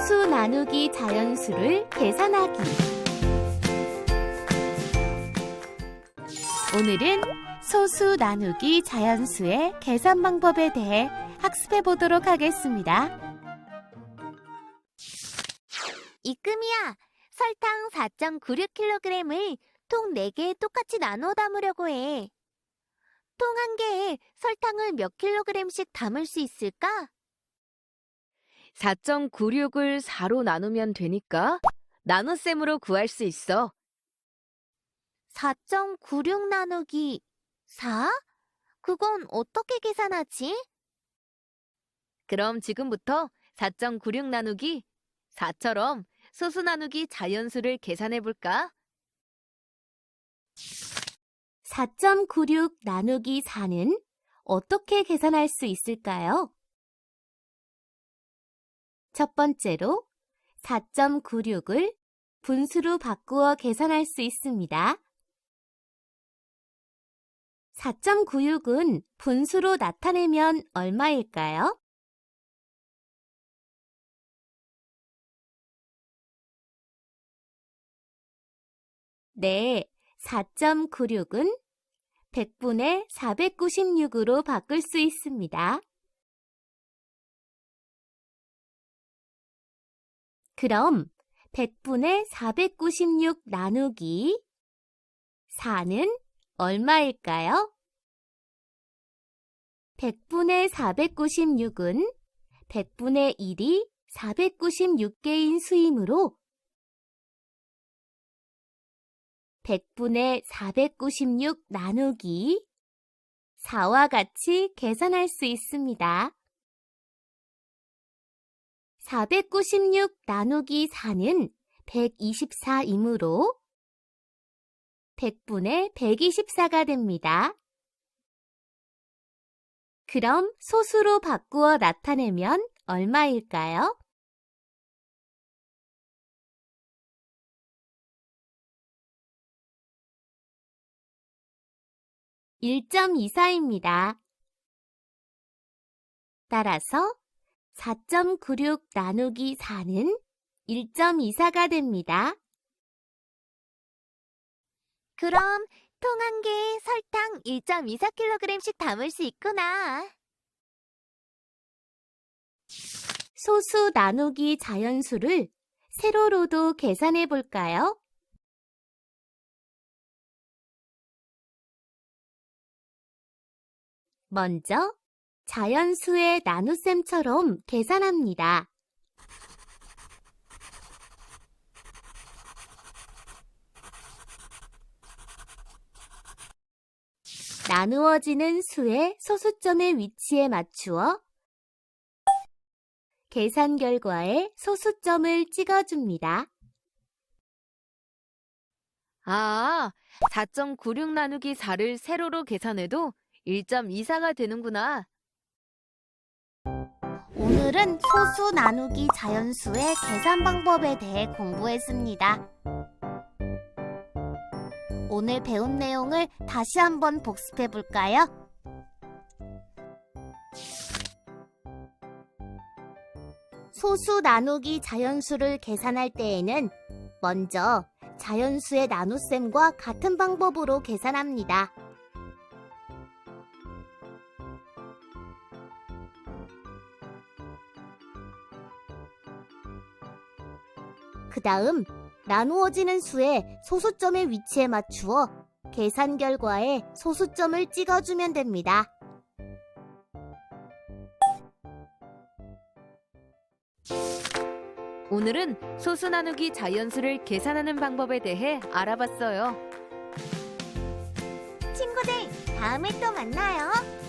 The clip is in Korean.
소수 나누기 자연수를 계산하기. 오늘은 소수 나누기 자연수의 계산 방법에 대해 학습해 보도록 하겠습니다. 이금이야, 설탕 4.96kg을 통 4개에 똑같이 나눠 담으려고 해. 통 한 개에 설탕을 몇 킬로그램씩 담을 수 있을까? 4.96을 4로 나누면 되니까 나눗셈으로 구할 수 있어. 4.96 나누기 4? 그건 어떻게 계산하지? 그럼 지금부터 4.96 나누기 4처럼 소수 나누기 자연수를 계산해 볼까? 4.96 나누기 4는 어떻게 계산할 수 있을까요? 첫 번째로 4.96을 분수로 바꾸어 계산할 수 있습니다. 4.96은 분수로 나타내면 얼마일까요? 네, 4.96은 100분의 496으로 바꿀 수 있습니다. 그럼 100분의 496 나누기 4는 얼마일까요? 100분의 496은 100분의 1이 496개인 수이므로 100분의 496 나누기 4와 같이 계산할 수 있습니다. 496 나누기 4는 124이므로 100분의 124가 됩니다. 그럼 소수로 바꾸어 나타내면 얼마일까요? (1.24입니다) 따라서 4.96 나누기 4는 1.24가 됩니다. 그럼 통 한 개에 설탕 1.24kg씩 담을 수 있구나. 소수 나누기 자연수를 세로로도 계산해 볼까요? 먼저 자연수의 나눗셈처럼 계산합니다. 나누어지는 수의 소수점의 위치에 맞추어 계산 결과에 소수점을 찍어줍니다. 아, 4.96 나누기 4를 세로로 계산해도 1.24가 되는구나. 오늘은 소수 나누기 자연수의 계산 방법에 대해 공부했습니다. 오늘 배운 내용을 다시 한번 복습해 볼까요? 소수 나누기 자연수를 계산할 때에는 먼저 자연수의 나눗셈과 같은 방법으로 계산합니다. 그 다음 나누어지는 수의 소수점의 위치에 맞추어 계산 결과에 소수점을 찍어주면 됩니다. 오늘은 소수 나누기 자연수를 계산하는 방법에 대해 알아봤어요. 친구들, 다음에 또 만나요.